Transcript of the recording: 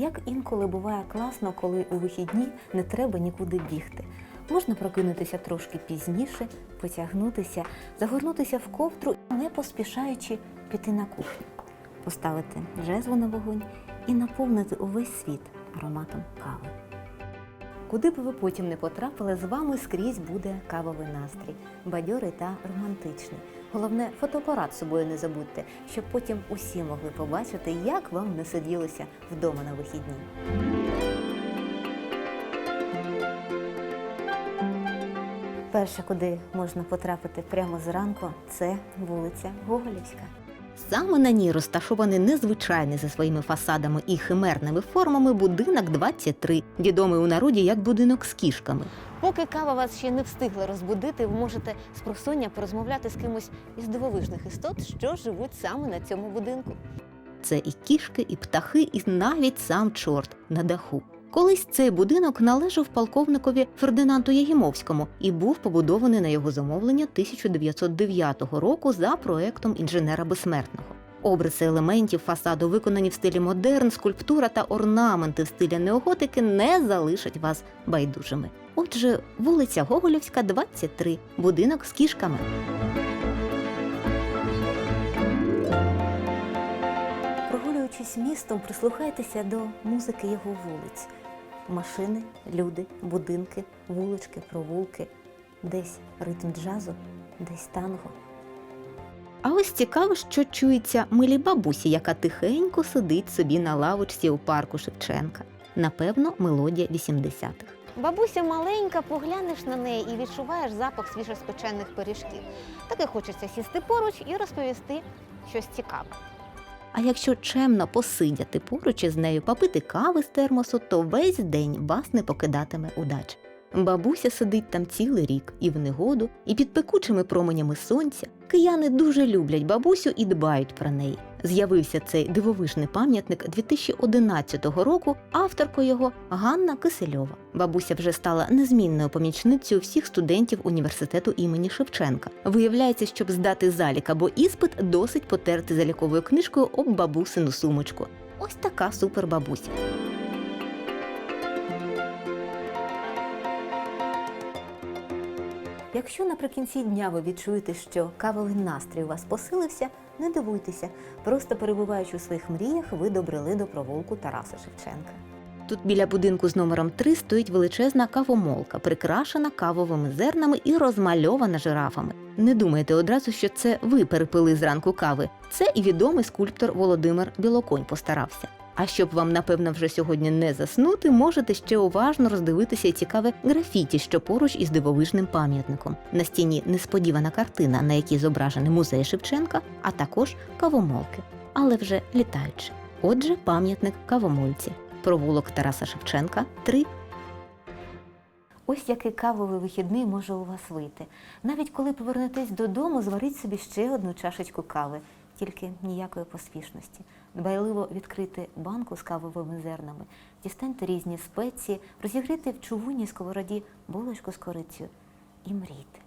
Як інколи буває класно, коли у вихідні не треба нікуди бігти. Можна прокинутися трошки пізніше, потягнутися, загорнутися в ковдру, не поспішаючи піти на кухню, поставити жезло на вогонь і наповнити увесь світ ароматом кави. Куди б ви потім не потрапили, з вами скрізь буде кавовий настрій, бадьорий та романтичний. Головне, фотоапарат з собою не забудьте, щоб потім усі могли побачити, як вам не сиділося вдома на вихідні. Перше, куди можна потрапити прямо зранку, це вулиця Гоголівська. Саме на ній розташований незвичайний за своїми фасадами і химерними формами будинок 23, відомий у народі як будинок з кішками. Поки кава вас ще не встигла розбудити, ви можете з просоння порозмовляти з кимось із дивовижних істот, що живуть саме на цьому будинку. Це і кішки, і птахи, і навіть сам чорт на даху. Колись цей будинок належав полковникові Фердинанду Ягімовському і був побудований на його замовлення 1909 року за проектом інженера безсмертного. Обриси елементів фасаду виконані в стилі модерн, скульптура та орнаменти в стилі неоготики не залишать вас байдужими. Отже, вулиця Гоголівська, 23, будинок з кішками. Прогулюючись містом, прислухайтеся до музики його вулиць. Машини, люди, будинки, вулички, провулки, десь ритм джазу, десь танго. А ось цікаво, що чується милій бабусі, яка тихенько сидить собі на лавочці у парку Шевченка. Напевно, мелодія 80-х. Бабуся маленька, поглянеш на неї і відчуваєш запах свіжоспечених пиріжків. Таки хочеться сісти поруч і розповісти щось цікаве. А якщо чемно посидяти поруч із нею, попити кави з термосу, то весь день вас не покидатиме удача. Бабуся сидить там цілий рік і в негоду, і під пекучими променями сонця. Кияни дуже люблять бабусю і дбають про неї. З'явився цей дивовижний пам'ятник 2011 року. Авторкою його Ганна Кисельова. Бабуся вже стала незмінною помічницею всіх студентів університету імені Шевченка. Виявляється, щоб здати залік або іспит, досить потерти заліковою книжкою об бабусину сумочку. Ось така супербабуся. Якщо наприкінці дня ви відчуєте, що кавовий настрій у вас посилився, не дивуйтеся. Просто перебуваючи у своїх мріях, ви добрели до провулку Тараса Шевченка. Тут біля будинку з номером 3 стоїть величезна кавомолка, прикрашена кавовими зернами і розмальована жирафами. Не думайте одразу, що це ви перепили зранку кави. Це і відомий скульптор Володимир Білоконь постарався. А щоб вам, напевно, вже сьогодні не заснути, можете ще уважно роздивитися цікаве графіті, що поруч із дивовижним пам'ятником. На стіні несподівана картина, на якій зображений музей Шевченка, а також кавомолки, але вже літаючи. Отже, пам'ятник кавомольці. Провулок Тараса Шевченка 3. Ось який кавовий вихідний може у вас вийти. Навіть коли повернетесь додому, зваріть собі ще одну чашечку кави, тільки ніякої поспішності. Дбайливо відкрити банку з кавовими зернами, дістаньте різні спеції, розігріти в чугунній сковороді булочку з корицею і мрійте.